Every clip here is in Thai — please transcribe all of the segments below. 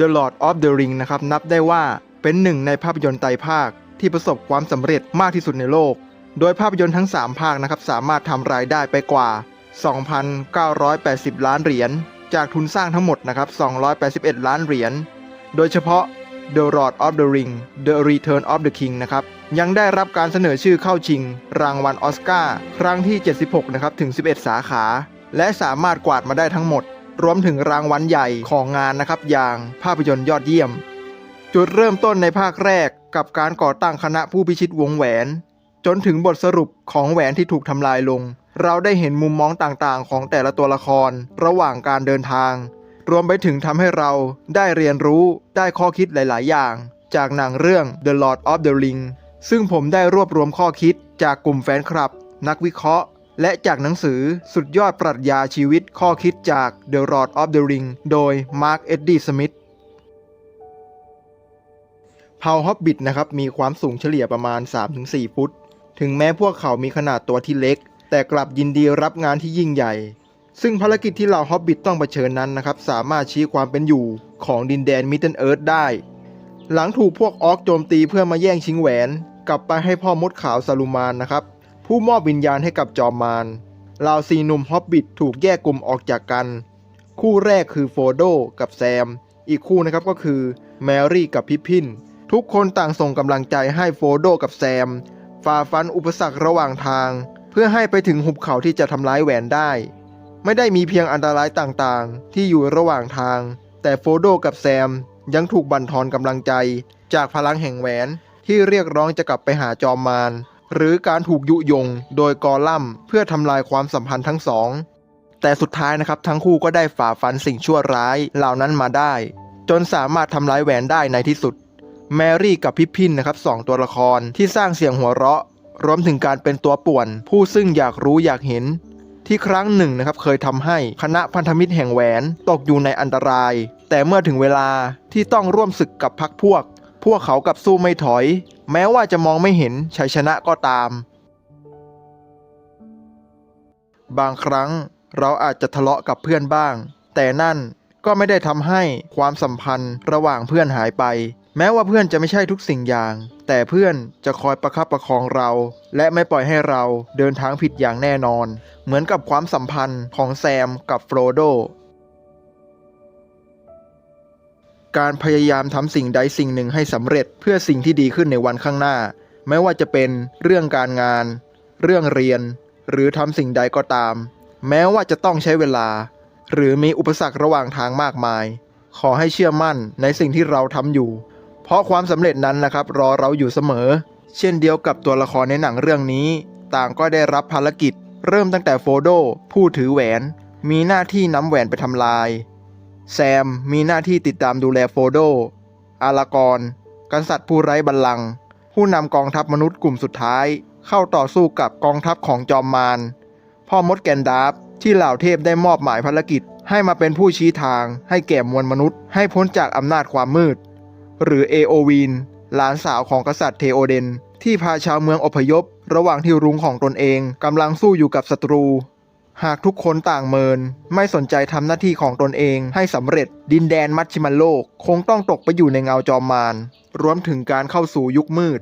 The Lord of the Ring นะครับนับได้ว่าเป็นหนึ่งในภาพยนตร์ไตรภาคที่ประสบความสำเร็จมากที่สุดในโลก โดยภาพยนตร์ทั้ง 3 ภาคนะครับสามารถทำรายได้ไปกว่า 2,980 ล้านเหรียญจากทุนสร้างทั้งหมดนะครับ 281 ล้านเหรียญ โดยเฉพาะ The Lord of the Ring The Return of the King นะครับ ยังได้รับการเสนอชื่อเข้าชิง รางวัลออสการ์ครั้งที่ 76 นะครับ ถึง 11 สาขา และสามารถกวาดมาได้ทั้งหมด รวมถึงรางวัลใหญ่ของงานนะครับอย่างภาพยนตร์ยอดเยี่ยม จุดเริ่มต้นในภาคแรกกับการก่อตั้งคณะผู้พิชิตวงแหวน จนถึงบทสรุปของแหวนที่ถูกทำลายลง เราได้เห็นมุมมองต่างๆ ของแต่ละตัวละครระหว่างการเดินทาง รวมไปถึงทำให้เราได้เรียนรู้ได้ข้อคิดหลาย ๆ อย่าง จากหนังเรื่อง The Lord of the Ring ซึ่งผมได้รวบรวมข้อคิดจากกลุ่มแฟนคลับ นักวิเคราะห์ และจากหนังสือสุดยอดปรัชญาชีวิตข้อคิดจาก The Lord of the Ring โดย Mark Eddy Smith เผ่าฮอบบิทนะครับมีความสูงเฉลี่ยประมาณ 3-4 ฟุต ถึงแม้พวกเขามีขนาดตัวที่เล็ก แต่กลับยินดีรับงานที่ยิ่งใหญ่ ซึ่งภารกิจที่เหล่าฮอบบิทต้องเผชิญนั้นนะครับสามารถชี้ความเป็นอยู่ของดินแดนมิดเดิลเอิร์ธได้ หลังถูกพวกออกโจมตีเพื่อมาแย่งชิงแหวน กลับไปให้พ่อมดขาวซาลูมานนะครับ ผู้มอบวิญญาณให้กับจอมมารล่าสี่หนุ่มฮอบบิทถูกแยกกลุ่มออกจากกัน คู่แรกคือโฟโดกับแซม อีกคู่นะครับก็คือแมรี่กับพิพพิน ทุกคนต่างส่งกำลังใจให้โฟโดกับแซมฝ่าฟันอุปสรรคระหว่างทาง เพื่อให้ไปถึงหุบเขาที่จะทำร้ายแหวนได้ ไม่ได้มีเพียงอันตรายต่างๆ ที่อยู่ระหว่างทาง แต่โฟโดกับแซมยังถูกบั่นทอนกำลังใจ จากพลังแห่งแหวนที่เรียกร้องจะกลับไปหาจอมมาร หรือการถูกยุยงโดยกอลัมเพื่อทำลายความสัมพันธ์ทั้งสอง แต่สุดท้ายนะครับทั้งคู่ก็ได้ฝ่าฟันสิ่งชั่วร้ายเหล่านั้นมาได้ จนสามารถทำร้ายแหวนได้ในที่สุด แมรี่กับพิพพินนะครับสองตัวละครที่สร้างเสียงหัวเราะ รวมถึงการเป็นตัวป่วน ผู้ซึ่งอยากรู้อยากเห็น ที่ครั้งหนึ่งนะครับเคยทำให้คณะพันธมิตรแห่งแหวนตกอยู่ในอันตราย แต่เมื่อถึงเวลาที่ต้องร่วมศึกกับพรรคพวก พวกเขากับสู้ไม่ถอย แม้ว่าจะมองไม่เห็นชัยชนะก็ตาม บางครั้งเราอาจจะทะเลาะกับเพื่อนบ้าง แต่นั่นก็ไม่ได้ทำให้ความสัมพันธ์ระหว่างเพื่อนหายไป แม้ว่าเพื่อนจะไม่ใช่ทุกสิ่งอย่าง แต่เพื่อนจะคอยประคับประคองเรา และไม่ปล่อยให้เราเดินทางผิดอย่างแน่นอน เหมือนกับความสัมพันธ์ของแซมกับโฟโด การพยายามทำสิ่งใดสิ่งหนึ่งให้สำเร็จเพื่อสิ่งที่ดีขึ้นในวันข้างหน้า ไม่ว่าจะเป็นเรื่องการงาน เรื่องเรียน หรือทำสิ่งใดก็ตาม แม้ว่าจะต้องใช้เวลา หรือมีอุปสรรคระหว่างทางมากมาย ขอให้เชื่อมั่นในสิ่งที่เราทำอยู่ เพราะความสำเร็จนั้นนะครับ รอเราอยู่เสมอ เช่นเดียวกับตัวละครในหนังเรื่องนี้ ต่างก็ได้รับภารกิจ เริ่มตั้งแต่โฟโดผู้ถือแหวน มีหน้าที่นำแหวนไปทำลาย แซมมีหน้าที่ติดตามดูแลโฟโด อารากอนกษัตริย์ผู้ไร้บัลลังก์ผู้นำกองทัพมนุษย์กลุ่มสุดท้าย เข้าต่อสู้กับกองทัพของจอมมารพ่อมดแกนดาร์ฟที่เหล่าเทพได้มอบหมายภารกิจ ให้มาเป็นผู้ชี้ทาง ให้แก่มวลมนุษย์ ให้พ้นจากอำนาจความมืด หรือเอโอวีนหลานสาวของกษัตริย์เทโอเดน ที่พาชาวเมืองอพยพ ระหว่างที่รุ้งของตนเองกำลังสู้อยู่กับศัตรู หากทุกคนต่างเมิน ไม่สนใจทำหน้าที่ของตนเองให้สำเร็จ ดินแดนมัชชิมันโลก คงต้องตกไปอยู่ในเงาจอมมารรวมถึงการเข้าสู่ยุคมืด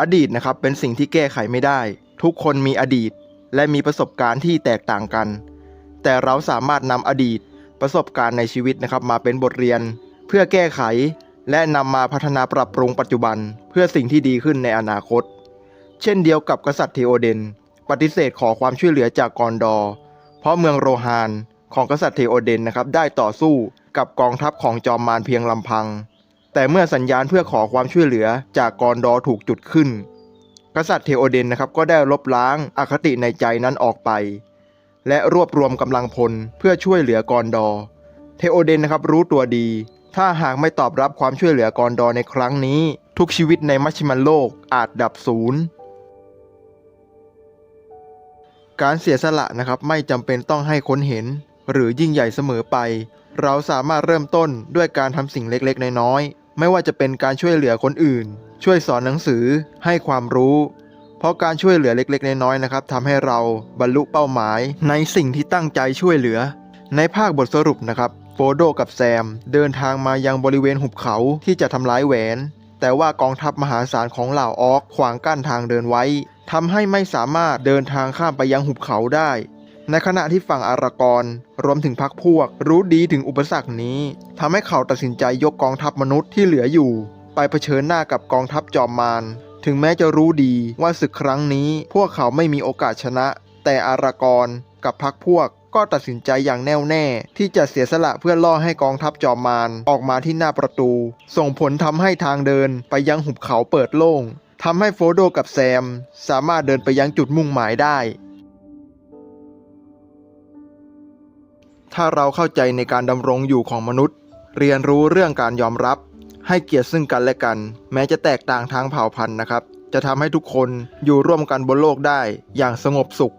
อดีตนะครับเป็นสิ่งที่แก้ไขไม่ได้ ทุกคนมีอดีต และมีประสบการณ์ที่แตกต่างกัน แต่เราสามารถนำอดีต ประสบการณ์ในชีวิตนะครับมาเป็นบทเรียน เพื่อแก้ไข และนำมาพัฒนาปรับปรุงปัจจุบัน เพื่อสิ่งที่ดีขึ้นในอนาคต เช่นเดียวกับกษัตริย์เทโอเดน ปฏิเสธขอความช่วยเหลือจากกอนดอร์เพราะเมืองโรฮานของกษัตริย์เทโอเดนนะครับได้ต่อสู้กับกองทัพของจอมมารเพียงลำพัง แต่เมื่อสัญญาณเพื่อขอความช่วยเหลือจากกอนดอร์ถูกจุดขึ้น กษัตริย์เทโอเดนนะครับก็ได้ลบล้างอคติในใจนั้นออกไป และรวบรวมกำลังพลเพื่อช่วยเหลือกอนดอร์เทโอเดนนะครับรู้ตัวดี ถ้าหากไม่ตอบรับความช่วยเหลือกอนดอร์ในครั้งนี้ ทุกชีวิตในมัชชิมันโลกอาจดับศูนย์ การเสียสละนะครับไม่จำเป็นต้องให้คนเห็น หรือยิ่งใหญ่เสมอไป เราสามารถเริ่มต้นด้วยการทำสิ่งเล็กๆ น้อยๆไม่ว่าจะเป็นการช่วยเหลือคนอื่น ช่วยสอนหนังสือ ให้ความรู้ เพราะการช่วยเหลือเล็กๆ น้อยๆนะครับทำให้เราบรรลุเป้าหมาย ในสิ่งที่ตั้งใจช่วยเหลือ ในภาคบทสรุปนะครับโฟโดกับแซม เดินทางมายังบริเวณหุบเขาที่จะทำร้ายแหวน แต่ว่ากองทัพมหาศาลของเหล่าออกขวางกั้นทางเดินไว้ทำให้ไม่สามารถเดินทางข้ามไปยังหุบเขาได้ ในขณะที่ฝั่งอารากอนรวมถึงพรรคพวก รู้ดีถึงอุปสรรคนี้ทำให้เขาตัดสินใจยกกองทัพมนุษย์ที่เหลืออยู่ ไปเผชิญหน้ากับกองทัพจอมมารถึงแม้จะรู้ดีว่าศึกครั้งนี้ พวกเขาไม่มีโอกาสชนะ แต่อารากอนกับพรรคพวก ก็ตัดสินใจอย่างแน่วแน่ ที่จะเสียสละเพื่อล่อให้กองทัพจอมมารออกมาที่หน้าประตู ส่งผลทำให้ทางเดินไปยังหุบเขาเปิดโล่งทำให้โฟโดกับแซม สามารถเดินไปยังจุดมุ่งหมายได้ ถ้าเราเข้าใจในการดำรงอยู่ของมนุษย์ เรียนรู้เรื่องการยอมรับ ให้เกียรติซึ่งกันและกัน แม้จะแตกต่างทางเผ่าพันธุ์นะครับ จะทำให้ทุกคนอยู่ร่วมกันบนโลกได้อย่างสงบสุขข